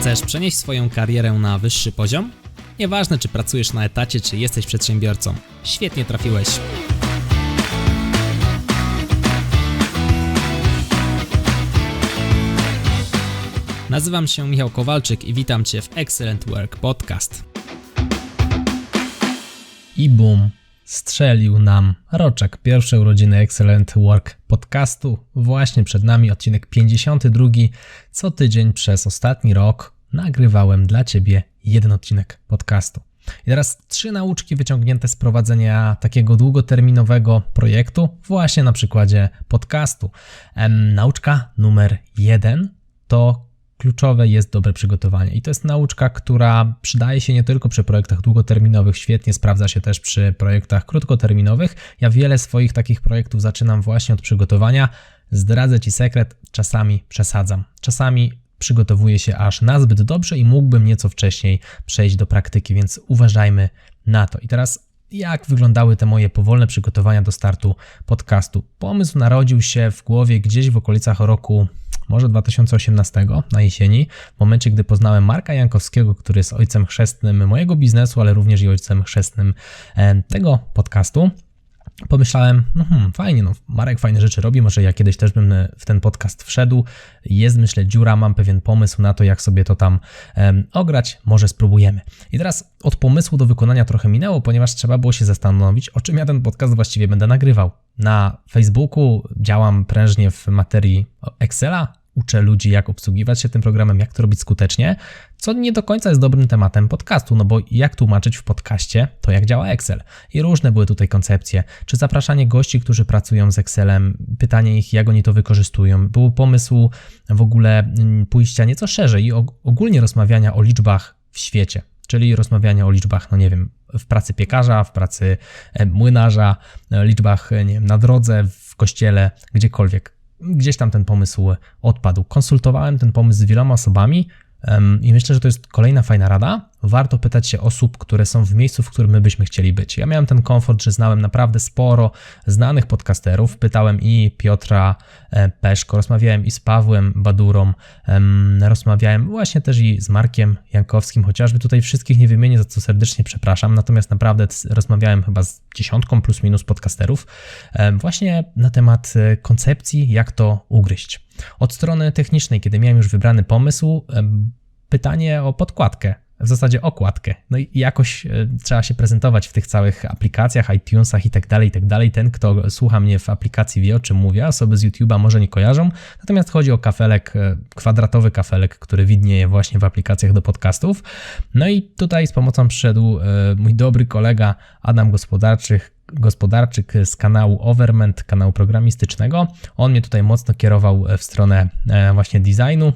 Chcesz przenieść swoją karierę na wyższy poziom? Nieważne, czy pracujesz na etacie, czy jesteś przedsiębiorcą. Świetnie trafiłeś. Nazywam się Michał Kowalczyk i witam Cię w Excellent Work Podcast. I boom, strzelił nam roczek pierwszej urodziny Excellent Work podcastu. Właśnie przed nami odcinek 52. Co tydzień przez ostatni rok nagrywałem dla Ciebie jeden odcinek podcastu. I teraz trzy nauczki wyciągnięte z prowadzenia takiego długoterminowego projektu, właśnie na przykładzie podcastu. Nauczka numer jeden to kluczowe jest dobre przygotowanie. I to jest nauczka, która przydaje się nie tylko przy projektach długoterminowych, świetnie sprawdza się też przy projektach krótkoterminowych. Ja wiele swoich takich projektów zaczynam właśnie od przygotowania. Zdradzę Ci sekret, czasami przesadzam. Czasami przygotowuję się aż nazbyt dobrze i mógłbym nieco wcześniej przejść do praktyki, więc uważajmy na to. I teraz jak wyglądały te moje powolne przygotowania do startu podcastu. Pomysł narodził się w głowie gdzieś w okolicach roku może 2018 na jesieni, w momencie gdy poznałem Marka Jankowskiego, który jest ojcem chrzestnym mojego biznesu, ale również i ojcem chrzestnym e, tego podcastu pomyślałem, no hmm, fajnie, no Marek fajne rzeczy robi, może ja kiedyś też bym w ten podcast wszedł. Jest, myślę, dziura, mam pewien pomysł na to, jak sobie to tam ograć, może spróbujemy. I teraz od pomysłu do wykonania trochę minęło, ponieważ trzeba było się zastanowić, o czym ja ten podcast właściwie będę nagrywał. Na Facebooku działam prężnie w materii Excela, uczę ludzi, jak obsługiwać się tym programem, jak to robić skutecznie, co nie do końca jest dobrym tematem podcastu, no bo jak tłumaczyć w podcaście to, jak działa Excel. I różne były tutaj koncepcje, czy zapraszanie gości, którzy pracują z Excelem, pytanie ich, jak oni to wykorzystują. Był pomysł w ogóle mm, pójścia nieco szerzej i ogólnie rozmawiania o liczbach w świecie. Czyli rozmawiania o liczbach, no nie wiem, w pracy piekarza, w pracy e, młynarza, e, liczbach, nie wiem, na drodze, w kościele, gdziekolwiek gdzieś tam ten pomysł odpadł. Konsultowałem ten pomysł z wieloma osobami i myślę, że to jest kolejna fajna rada. Warto pytać się osób, które są w miejscu, w którym my byśmy chcieli być. Ja miałem ten komfort, że znałem naprawdę sporo znanych podcasterów. Pytałem i Piotra e, Peszko, rozmawiałem i z Pawłem Badurą, rozmawiałem właśnie też i z Markiem Jankowskim, chociażby tutaj wszystkich nie wymienię, za co serdecznie przepraszam. Natomiast naprawdę rozmawiałem chyba z dziesiątką plus minus podcasterów właśnie na temat e, koncepcji, jak to ugryźć. Od strony technicznej, kiedy miałem już wybrany pomysł, pytanie o podkładkę w zasadzie okładkę. No i jakoś e, trzeba się prezentować w tych całych aplikacjach, iTunesach i tak dalej, i tak dalej. Ten, kto słucha mnie w aplikacji wie o czym mówię, osoby z YouTube'a może nie kojarzą. Natomiast chodzi o kafelek, e, kwadratowy kafelek, który widnieje właśnie w aplikacjach do podcastów. No i tutaj z pomocą przyszedł e, mój dobry kolega Adam Gospodarczych, gospodarczyk z kanału Overment, kanału programistycznego. On mnie tutaj mocno kierował w stronę właśnie designu,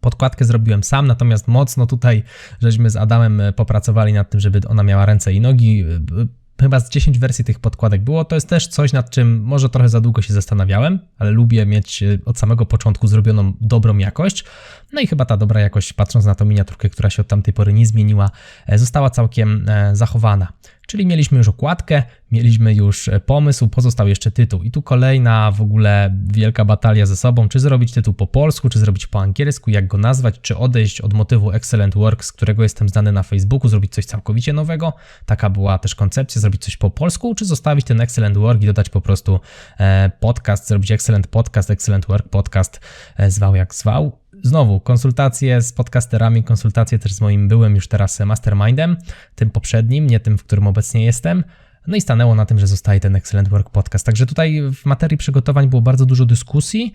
Podkładkę zrobiłem sam, natomiast mocno tutaj żeśmy z Adamem e, popracowali nad tym, żeby ona miała ręce i nogi. E, chyba z 10 wersji tych podkładek było. To jest też coś, nad czym może trochę za długo się zastanawiałem, ale lubię mieć e, od samego początku zrobioną dobrą jakość. No i chyba ta dobra jakość, patrząc na tą miniaturkę, która się od tamtej pory nie zmieniła, została całkiem zachowana. Czyli mieliśmy już okładkę, mieliśmy już e, pomysł, pozostał jeszcze tytuł. I tu kolejna w ogóle wielka batalia ze sobą, czy zrobić tytuł po polsku, czy zrobić po angielsku, jak go nazwać, czy odejść od motywu Excellent Work, z którego jestem znany na Facebooku, zrobić coś całkowicie nowego. Taka była też koncepcja, zrobić coś po polsku, czy zostawić ten Excellent Work i dodać po prostu e, podcast, zrobić Excellent Podcast, Excellent Work Podcast, e, zwał jak zwał znowu konsultacje z podcasterami, konsultacje też z moim byłym już teraz mastermindem, tym poprzednim, nie tym, w którym obecnie jestem. No i stanęło na tym, że zostaje ten Excellent Work Podcast. Także tutaj w materii przygotowań było bardzo dużo dyskusji,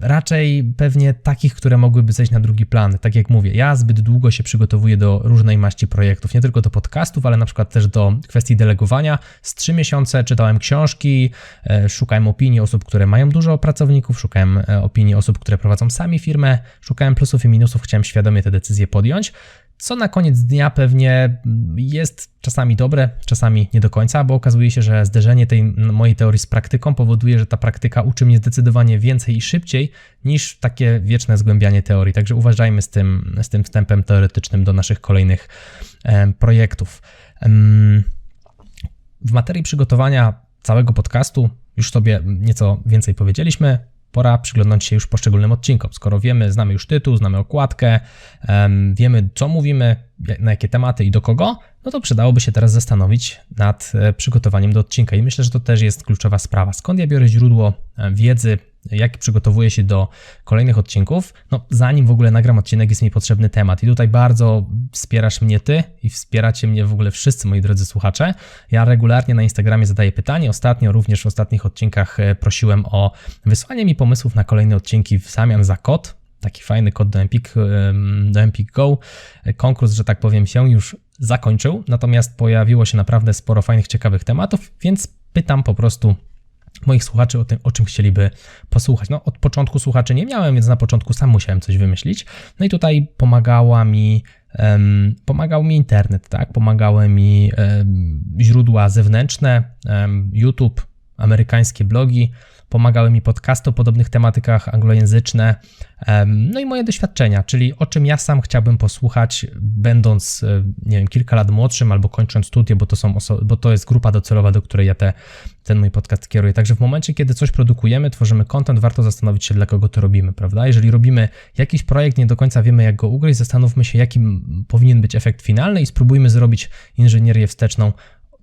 raczej pewnie takich, które mogłyby zejść na drugi plan. Tak jak mówię, ja zbyt długo się przygotowuję do różnej maści projektów, nie tylko do podcastów, ale na przykład też do kwestii delegowania. Z trzy miesiące czytałem książki, e, szukałem opinii osób, które mają dużo pracowników, szukałem e, opinii osób, które prowadzą sami firmę, szukałem plusów i minusów, chciałem świadomie te decyzje podjąć co na koniec dnia pewnie jest czasami dobre, czasami nie do końca, bo okazuje się, że zderzenie tej mojej teorii z praktyką powoduje, że ta praktyka uczy mnie zdecydowanie więcej i szybciej niż takie wieczne zgłębianie teorii. Także uważajmy z tym, z tym wstępem teoretycznym do naszych kolejnych e, projektów. W materii przygotowania całego podcastu już sobie nieco więcej powiedzieliśmy, pora przyglądnąć się już poszczególnym odcinkom. Skoro wiemy, znamy już tytuł, znamy okładkę, wiemy co mówimy, na jakie tematy i do kogo, no to przydałoby się teraz zastanowić nad e, przygotowaniem do odcinka. I myślę, że to też jest kluczowa sprawa. Skąd ja biorę źródło e, wiedzy, jak przygotowuję się do kolejnych odcinków? No, zanim w ogóle nagram odcinek, jest mi potrzebny temat. I tutaj bardzo wspierasz mnie ty i wspieracie mnie w ogóle wszyscy moi drodzy słuchacze. Ja regularnie na Instagramie zadaję pytanie. Ostatnio, również w ostatnich odcinkach e, prosiłem o wysłanie mi pomysłów na kolejne odcinki w zamian za kod taki fajny kod do Empik, do Empik Go. Konkurs, że tak powiem, się już zakończył, natomiast pojawiło się naprawdę sporo fajnych, ciekawych tematów, więc pytam po prostu moich słuchaczy o tym, o czym chcieliby posłuchać. No, od początku słuchaczy nie miałem, więc na początku sam musiałem coś wymyślić. No i tutaj pomagała mi, um, pomagał mi internet, tak? Pomagały mi um, źródła zewnętrzne, um, YouTube, amerykańskie blogi, pomagały mi podcasty o podobnych tematykach anglojęzyczne, no i moje doświadczenia, czyli o czym ja sam chciałbym posłuchać, będąc, e, nie wiem, kilka lat młodszym albo kończąc studia, bo to, są bo to jest grupa docelowa, do której ja te, ten mój podcast kieruję. Także w momencie, kiedy coś produkujemy, tworzymy content, warto zastanowić się, dla kogo to robimy, prawda? Jeżeli robimy jakiś projekt, nie do końca wiemy, jak go ugryźć, zastanówmy się, jaki powinien być efekt finalny i spróbujmy zrobić inżynierię wsteczną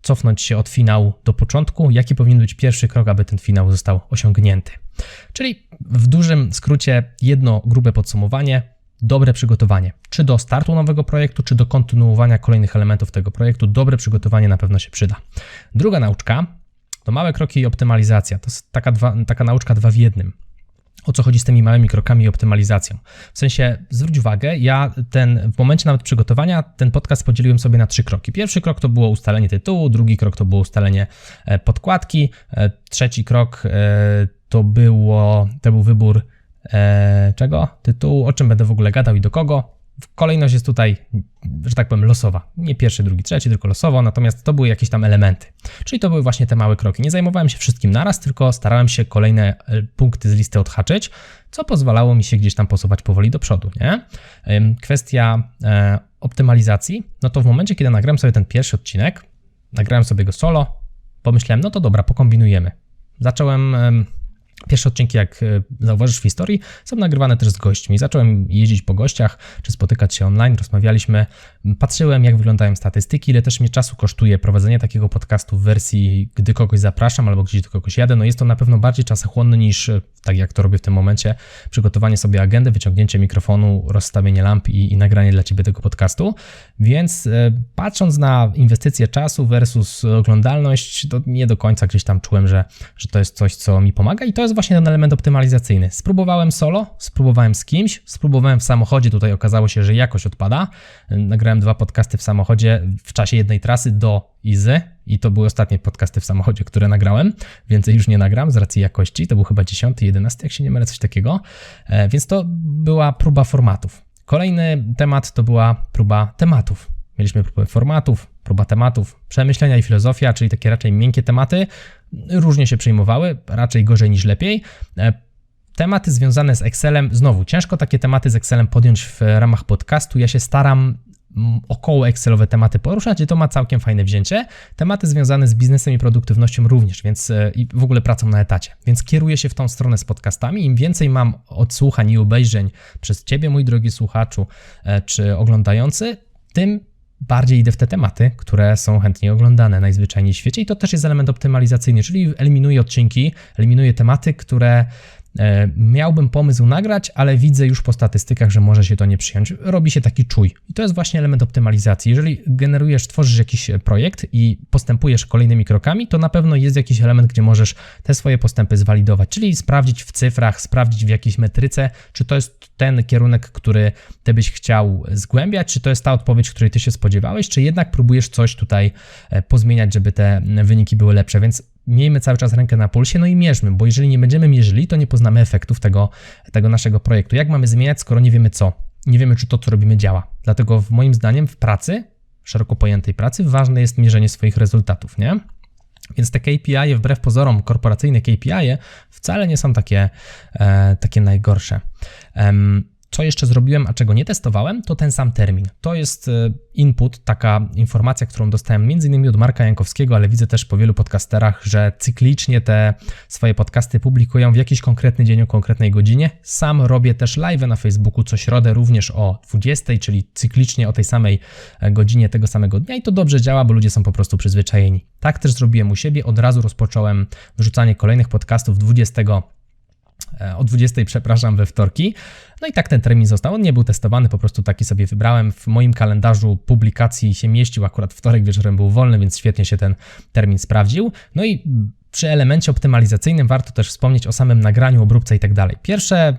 cofnąć się od finału do początku, jaki powinien być pierwszy krok, aby ten finał został osiągnięty. Czyli w dużym skrócie jedno grube podsumowanie, dobre przygotowanie. Czy do startu nowego projektu, czy do kontynuowania kolejnych elementów tego projektu, dobre przygotowanie na pewno się przyda. Druga nauczka to małe kroki i optymalizacja. To jest taka, dwa, taka nauczka dwa w jednym o co chodzi z tymi małymi krokami i optymalizacją. W sensie, zwróć uwagę, ja ten, w momencie nawet przygotowania, ten podcast podzieliłem sobie na trzy kroki. Pierwszy krok to było ustalenie tytułu, drugi krok to było ustalenie e, podkładki, e, trzeci krok e, to, było, to był wybór czego? Tytułu, o czym będę w ogóle gadał i do kogo. Kolejność jest tutaj, że tak powiem, losowa. Nie pierwszy, drugi, trzeci, tylko losowo, natomiast to były jakieś tam elementy. Czyli to były właśnie te małe kroki. Nie zajmowałem się wszystkim naraz, tylko starałem się kolejne e, punkty z listy odhaczyć, co pozwalało mi się gdzieś tam posuwać powoli do przodu. Nie? Kwestia e, optymalizacji, no to w momencie, kiedy nagrałem sobie ten pierwszy odcinek, nagrałem sobie go solo, pomyślałem, no to dobra, pokombinujemy. Zacząłem Pierwsze odcinki, jak e, zauważysz w historii, są nagrywane też z gośćmi. Zacząłem jeździć po gościach, czy spotykać się online, rozmawialiśmy, patrzyłem, jak wyglądają statystyki, ile też mnie czasu kosztuje prowadzenie takiego podcastu w wersji, gdy kogoś zapraszam albo gdzieś do kogoś jadę. No jest to na pewno bardziej czasochłonne niż, e, tak jak to robię w tym momencie, przygotowanie sobie agendy, wyciągnięcie mikrofonu, rozstawienie lamp i, i nagranie dla Ciebie tego podcastu. Więc e, patrząc na inwestycje czasu versus oglądalność, to nie do końca gdzieś tam czułem, że, że to jest coś, co mi pomaga i to jest właśnie ten element optymalizacyjny. Spróbowałem solo, spróbowałem z kimś, spróbowałem w samochodzie, tutaj okazało się, że jakość odpada. Nagrałem dwa podcasty w samochodzie w czasie jednej trasy do Izy i to były ostatnie podcasty w samochodzie, które nagrałem. Więcej już nie nagram z racji jakości. To był chyba 10, 11, jak się nie mylę, coś takiego. E, więc to była próba formatów. Kolejny temat to była próba tematów. Mieliśmy próbę formatów, próba tematów, przemyślenia i filozofia, czyli takie raczej miękkie tematy, różnie się przyjmowały, raczej gorzej niż lepiej. E, tematy związane z Excelem, znowu ciężko takie tematy z Excelem podjąć w ramach podcastu. Ja się staram mm, około Excelowe tematy poruszać i to ma całkiem fajne wzięcie. Tematy związane z biznesem i produktywnością również, więc e, i w ogóle pracą na etacie. Więc kieruję się w tą stronę z podcastami. Im więcej mam odsłuchań i obejrzeń przez Ciebie, mój drogi słuchaczu, e, czy oglądający, tym bardziej idę w te tematy, które są chętnie oglądane najzwyczajniej w świecie i to też jest element optymalizacyjny, czyli eliminuję odcinki, eliminuję tematy, które miałbym pomysł nagrać, ale widzę już po statystykach, że może się to nie przyjąć. Robi się taki czuj. I to jest właśnie element optymalizacji. Jeżeli generujesz, tworzysz jakiś projekt i postępujesz kolejnymi krokami, to na pewno jest jakiś element, gdzie możesz te swoje postępy zwalidować, czyli sprawdzić w cyfrach, sprawdzić w jakiejś metryce, czy to jest ten kierunek, który ty byś chciał zgłębiać, czy to jest ta odpowiedź, której ty się spodziewałeś, czy jednak próbujesz coś tutaj e, pozmieniać, żeby te wyniki były lepsze. Więc miejmy cały czas rękę na pulsie, no i mierzmy, bo jeżeli nie będziemy mierzyli, to nie poznamy efektów tego, tego naszego projektu. Jak mamy zmieniać, skoro nie wiemy co? Nie wiemy, czy to, co robimy, działa. Dlatego, w moim zdaniem, w pracy, szeroko pojętej pracy, ważne jest mierzenie swoich rezultatów, nie? Więc te KPI, wbrew pozorom, korporacyjne KPI wcale nie są takie, e, takie najgorsze. Co jeszcze zrobiłem, a czego nie testowałem, to ten sam termin. To jest e, input, taka informacja, którą dostałem m.in. od Marka Jankowskiego, ale widzę też po wielu podcasterach, że cyklicznie te swoje podcasty publikują w jakiś konkretny dzień o konkretnej godzinie. Sam robię też live na Facebooku co środę również o 20, czyli cyklicznie o tej samej e, godzinie tego samego dnia i to dobrze działa, bo ludzie są po prostu przyzwyczajeni. Tak też zrobiłem u siebie, od razu rozpocząłem wrzucanie kolejnych podcastów 20 E, o 20, przepraszam, we wtorki. No i tak ten termin został. On nie był testowany, po prostu taki sobie wybrałem. W moim kalendarzu publikacji się mieścił, akurat wtorek wieczorem był wolny, więc świetnie się ten termin sprawdził. No i przy elemencie optymalizacyjnym warto też wspomnieć o samym nagraniu, obróbce i tak dalej. Pierwsze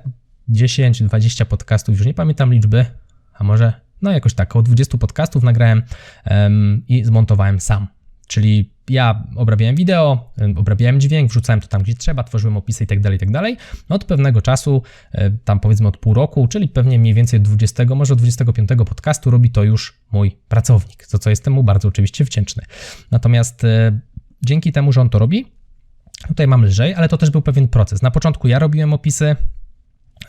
10-20 podcastów, już nie pamiętam liczby, a może no jakoś tak, około 20 podcastów nagrałem um, i zmontowałem sam. Czyli ja obrabiałem wideo, obrabiałem dźwięk, wrzucałem to tam, gdzie trzeba, tworzyłem opisy i tak dalej, i tak. No od pewnego czasu, e, tam powiedzmy od pół roku, czyli pewnie mniej więcej od 20, może 25 podcastu robi to już mój pracownik, za co jestem mu bardzo oczywiście wdzięczny. Natomiast e, dzięki temu, że on to robi, tutaj mam lżej, ale to też był pewien proces. Na początku ja robiłem opisy,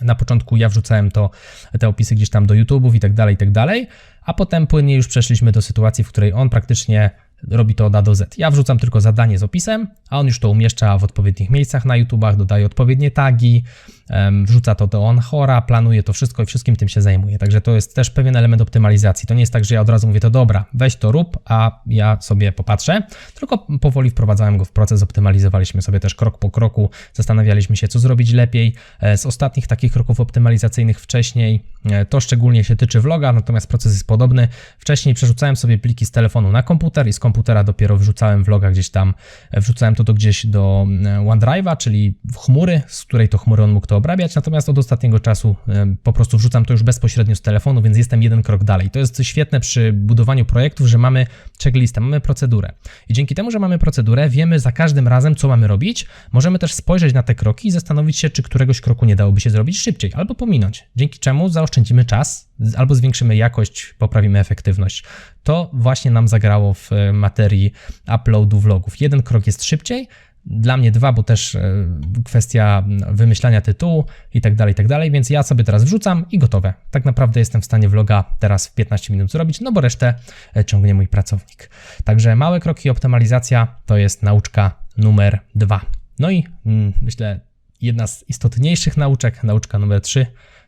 na początku ja wrzucałem to, te opisy gdzieś tam do YouTube'ów i tak dalej, i tak dalej, a potem płynnie już przeszliśmy do sytuacji, w której on praktycznie robi to od A do Z. Ja wrzucam tylko zadanie z opisem, a on już to umieszcza w odpowiednich miejscach na YouTubach, dodaje odpowiednie tagi, wrzuca to do Onhora, planuje to wszystko i wszystkim tym się zajmuje. Także to jest też pewien element optymalizacji. To nie jest tak, że ja od razu mówię to dobra, weź to rób, a ja sobie popatrzę, tylko powoli wprowadzałem go w proces, optymalizowaliśmy sobie też krok po kroku, zastanawialiśmy się, co zrobić lepiej. E, z ostatnich takich kroków optymalizacyjnych wcześniej, e, to szczególnie się tyczy vloga, natomiast proces jest podobny. Wcześniej przerzucałem sobie pliki z telefonu na komputer i z komputera dopiero wrzucałem vloga gdzieś tam, e, wrzucałem to do gdzieś do OneDrive'a, czyli w chmury, z której to chmury on mógł to obrabiać, natomiast od ostatniego czasu po prostu wrzucam to już bezpośrednio z telefonu, więc jestem jeden krok dalej. To jest świetne przy budowaniu projektów, że mamy checklistę, mamy procedurę. I dzięki temu, że mamy procedurę, wiemy za każdym razem, co mamy robić. Możemy też spojrzeć na te kroki i zastanowić się, czy któregoś kroku nie dałoby się zrobić szybciej albo pominąć. Dzięki czemu zaoszczędzimy czas albo zwiększymy jakość, poprawimy efektywność. To właśnie nam zagrało w materii uploadu vlogów. Jeden krok jest szybciej, dla mnie dwa, bo też e, kwestia wymyślania tytułu i tak dalej, i tak dalej, więc ja sobie teraz wrzucam i gotowe. Tak naprawdę jestem w stanie vloga teraz w 15 minut zrobić, no bo resztę e, ciągnie mój pracownik. Także małe kroki optymalizacja to jest nauczka numer dwa. No i mm, myślę, jedna z istotniejszych nauczek, nauczka numer trzy,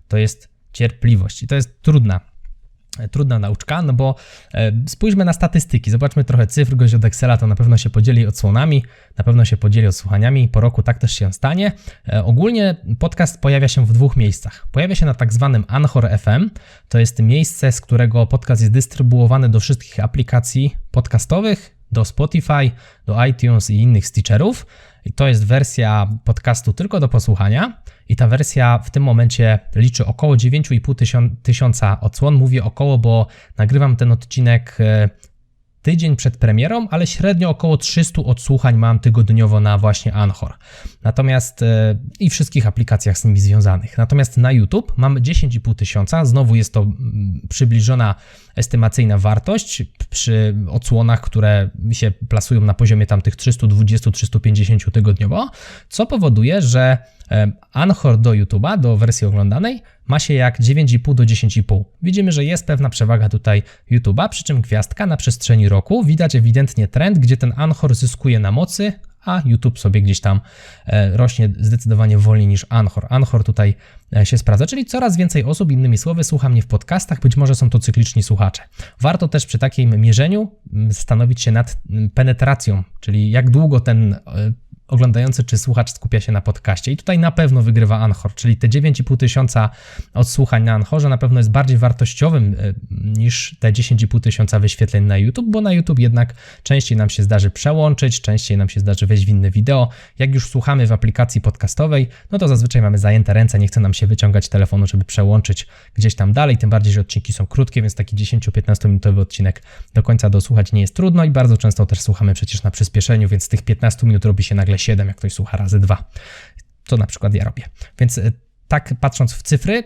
to jest cierpliwość. I to jest trudna trudna nauczka, no bo e, spójrzmy na statystyki, zobaczmy trochę cyfr, gość od Excela to na pewno się podzieli odsłonami, na pewno się podzieli odsłuchaniami, po roku tak też się stanie. E, ogólnie podcast pojawia się w dwóch miejscach. Pojawia się na tak zwanym Anchor FM, to jest miejsce, z którego podcast jest dystrybuowany do wszystkich aplikacji podcastowych, do Spotify, do iTunes i innych stitcherów. I to jest wersja podcastu tylko do posłuchania. I ta wersja w tym momencie liczy około 9,5 tysiąca odsłon. Mówię około, bo nagrywam ten odcinek e, tydzień przed premierą, ale średnio około 300 odsłuchań mam tygodniowo na właśnie Anchor. Natomiast e, i wszystkich aplikacjach z nimi związanych. Natomiast na YouTube mam 10,5 tysiąca. Znowu jest to mm, przybliżona estymacyjna wartość przy odsłonach, które się plasują na poziomie tam tych 320-350 tygodniowo, co powoduje, że Anchor do YouTube'a, do wersji oglądanej, ma się jak 9,5 do 10,5. Widzimy, że jest pewna przewaga tutaj YouTube'a, przy czym gwiazdka na przestrzeni roku widać ewidentnie trend, gdzie ten Anchor zyskuje na mocy, a YouTube sobie gdzieś tam e, rośnie zdecydowanie wolniej niż Anchor. Anchor tutaj e, się sprawdza, czyli coraz więcej osób, innymi słowy, słucha mnie w podcastach, być może są to cykliczni słuchacze. Warto też przy takim mierzeniu zastanowić się nad penetracją, czyli jak długo ten e, oglądający czy słuchacz skupia się na podcaście. I tutaj na pewno wygrywa Anchor, czyli te 9,5 tysiąca odsłuchań na Anchorze na pewno jest bardziej wartościowym e, niż te 10,5 tysiąca wyświetleń na YouTube, bo na YouTube jednak częściej nam się zdarzy przełączyć, częściej nam się zdarzy wejść w inne wideo. Jak już słuchamy w aplikacji podcastowej, no to zazwyczaj mamy zajęte ręce, nie chce nam się wyciągać telefonu, żeby przełączyć gdzieś tam dalej, tym bardziej, że odcinki są krótkie, więc taki 10-15 minutowy odcinek do końca dosłuchać nie jest trudno i bardzo często też słuchamy przecież na przyspieszeniu, więc z tych 15 minut robi się nagle 7, jak ktoś słucha razy 2. To na przykład ja robię. Więc e, tak patrząc w cyfry,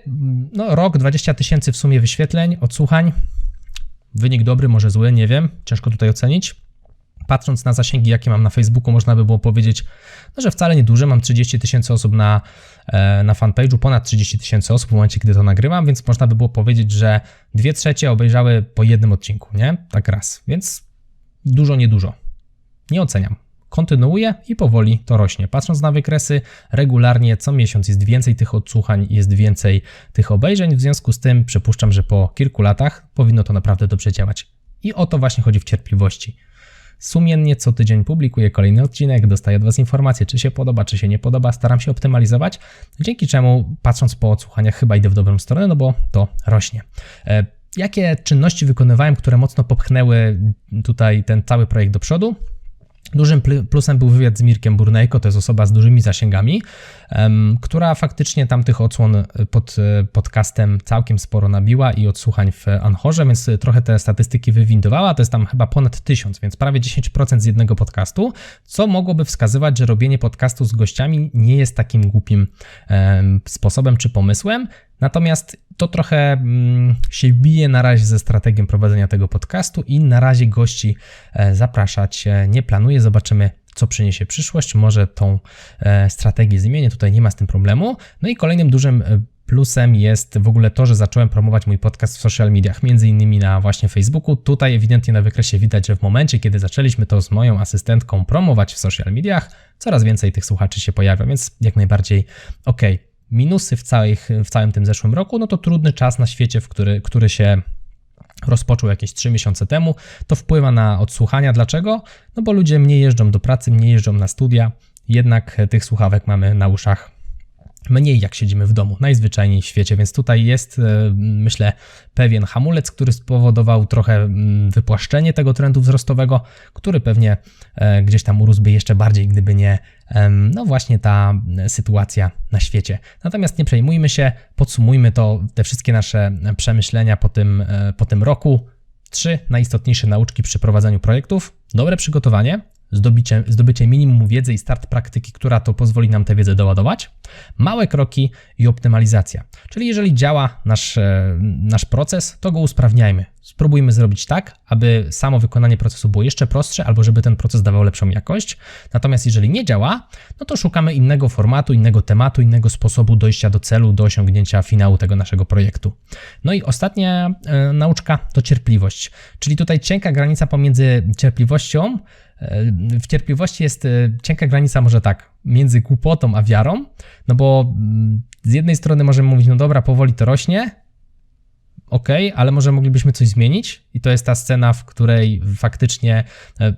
no rok 20 tysięcy w sumie wyświetleń, odsłuchań. Wynik dobry, może zły, nie wiem, ciężko tutaj ocenić. patrząc na zasięgi, jakie mam na Facebooku, można by było powiedzieć, no, że wcale nieduże. Mam 30 tysięcy osób na, e, na fanpage'u, ponad 30 tysięcy osób w momencie, kiedy to nagrywam, więc można by było powiedzieć, że dwie trzecie obejrzały po jednym odcinku, nie? Tak raz. Więc dużo, niedużo. Nie oceniam. Kontynuuję i powoli to rośnie. Patrząc na wykresy, regularnie co miesiąc jest więcej tych odsłuchań, jest więcej tych obejrzeń. W związku z tym przypuszczam, że po kilku latach powinno to naprawdę dobrze działać. I o to właśnie chodzi w cierpliwości. Sumiennie co tydzień publikuję kolejny odcinek, dostaję od Was informacje, czy się podoba, czy się nie podoba, staram się optymalizować, dzięki czemu patrząc po odsłuchaniach chyba idę w dobrą stronę, no bo to rośnie. E, jakie czynności wykonywałem, które mocno popchnęły tutaj ten cały projekt do przodu? Dużym plusem był wywiad z Mirkiem Burnejko, to jest osoba z dużymi zasięgami, która faktycznie tam tych odsłon e, pod e, podcastem całkiem sporo nabiła i odsłuchań w Anchorze, więc trochę te statystyki wywindowała, to jest tam chyba ponad tysiąc, więc prawie 10% z jednego podcastu, co mogłoby wskazywać, że robienie podcastu z gościami nie jest takim głupim sposobem czy pomysłem, Natomiast to trochę mm, się bije na razie ze strategią prowadzenia tego podcastu i na razie gości e, zapraszać nie planuję. Zobaczymy, co przyniesie przyszłość. Może tą e, strategię zmienię, tutaj nie ma z tym problemu. No i kolejnym dużym e, plusem jest w ogóle to, że zacząłem promować mój podcast w social mediach, między innymi na właśnie Facebooku. Tutaj ewidentnie na wykresie widać, że w momencie, kiedy zaczęliśmy to z moją asystentką promować w social mediach, coraz więcej tych słuchaczy się pojawia, więc jak najbardziej ok minusy w, w całym tym zeszłym roku, no to trudny czas na świecie, w który, który się rozpoczął jakieś 3 miesiące temu, to wpływa na odsłuchania. Dlaczego? No bo ludzie mniej jeżdżą do pracy, mniej jeżdżą na studia, jednak tych słuchawek mamy na uszach mniej jak siedzimy w domu, najzwyczajniej w świecie, więc tutaj jest, e, myślę, pewien hamulec, który spowodował trochę mm, wypłaszczenie tego trendu wzrostowego, który pewnie e, gdzieś tam urósłby jeszcze bardziej, gdyby nie, no właśnie ta sytuacja na świecie. Natomiast nie przejmujmy się, podsumujmy to, te wszystkie nasze przemyślenia po tym, e, po tym roku. Trzy najistotniejsze nauczki przy prowadzeniu projektów: dobre przygotowanie, zdobycie, zdobycie minimum wiedzy i start praktyki, która to pozwoli nam tę wiedzę doładować, małe kroki i optymalizacja. Czyli jeżeli działa nasz, e, nasz proces, to go usprawniajmy. Spróbujmy zrobić tak, aby samo wykonanie procesu było jeszcze prostsze, albo żeby ten proces dawał lepszą jakość. Natomiast jeżeli nie działa, no to szukamy innego formatu, innego tematu, innego sposobu dojścia do celu, do osiągnięcia finału tego naszego projektu. No i ostatnia e, nauczka to cierpliwość. Czyli tutaj cienka granica pomiędzy cierpliwością w cierpliwości jest e, cienka granica, może tak, między głupotą a wiarą, no bo mm, z jednej strony możemy mówić, no dobra, powoli to rośnie, ok, ale może moglibyśmy coś zmienić i to jest ta scena, w której faktycznie e,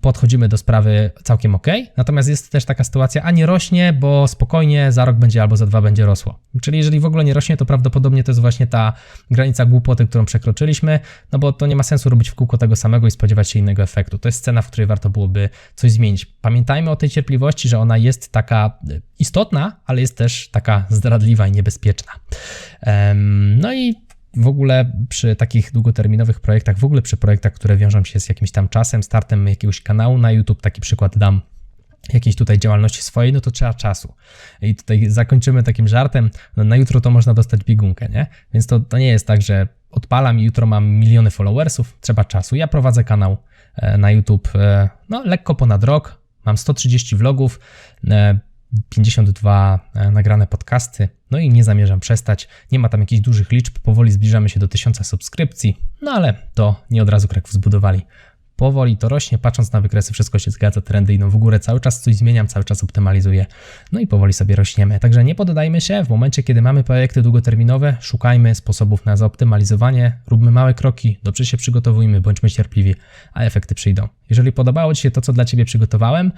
podchodzimy do sprawy całkiem ok. Natomiast jest też taka sytuacja, a nie rośnie, bo spokojnie za rok będzie albo za dwa będzie rosło. Czyli jeżeli w ogóle nie rośnie, to prawdopodobnie to jest właśnie ta granica głupoty, którą przekroczyliśmy, no bo to nie ma sensu robić w kółko tego samego i spodziewać się innego efektu. To jest scena, w której warto byłoby coś zmienić. Pamiętajmy o tej cierpliwości, że ona jest taka e, istotna, ale jest też taka zdradliwa i niebezpieczna. No i w ogóle przy takich długoterminowych projektach, w ogóle przy projektach, które wiążą się z jakimś tam czasem, startem jakiegoś kanału na YouTube, taki przykład dam jakiejś tutaj działalności swojej, no to trzeba czasu. I tutaj zakończymy takim żartem, no na jutro to można dostać biegunkę, nie? Więc to, to nie jest tak, że odpalam i jutro mam miliony followersów, trzeba czasu. Ja prowadzę kanał e, na YouTube, e, no lekko ponad rok, mam 130 vlogów, e, 52 e, nagrane podcasty, no i nie zamierzam przestać. Nie ma tam jakichś dużych liczb, powoli zbliżamy się do 1000 subskrypcji, no ale to nie od razu Kraków zbudowali. Powoli to rośnie, patrząc na wykresy, wszystko się zgadza, trendy idą w górę, cały czas coś zmieniam, cały czas optymalizuję, no i powoli sobie rośniemy. Także nie poddajmy się, w momencie, kiedy mamy projekty długoterminowe, szukajmy sposobów na zaoptymalizowanie, róbmy małe kroki, dobrze się przygotowujmy, bądźmy cierpliwi, a efekty przyjdą. Jeżeli podobało Ci się to, co dla Ciebie przygotowałem,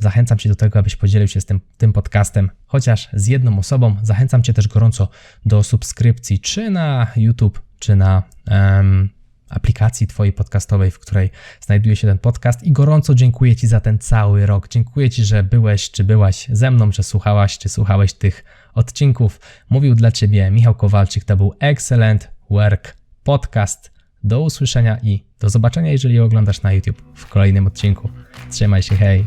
zachęcam Cię do tego, abyś podzielił się z tym, tym podcastem, chociaż z jedną osobą. Zachęcam Cię też gorąco do subskrypcji, czy na YouTube, czy na um, aplikacji Twojej podcastowej, w której znajduje się ten podcast. I gorąco dziękuję Ci za ten cały rok. Dziękuję Ci, że byłeś czy byłaś ze mną, że słuchałaś czy słuchałeś tych odcinków. Mówił dla Ciebie Michał Kowalczyk. To był Excellent Work Podcast. Do usłyszenia i do zobaczenia, jeżeli oglądasz na YouTube w kolejnym odcinku. Trzymaj się, hej!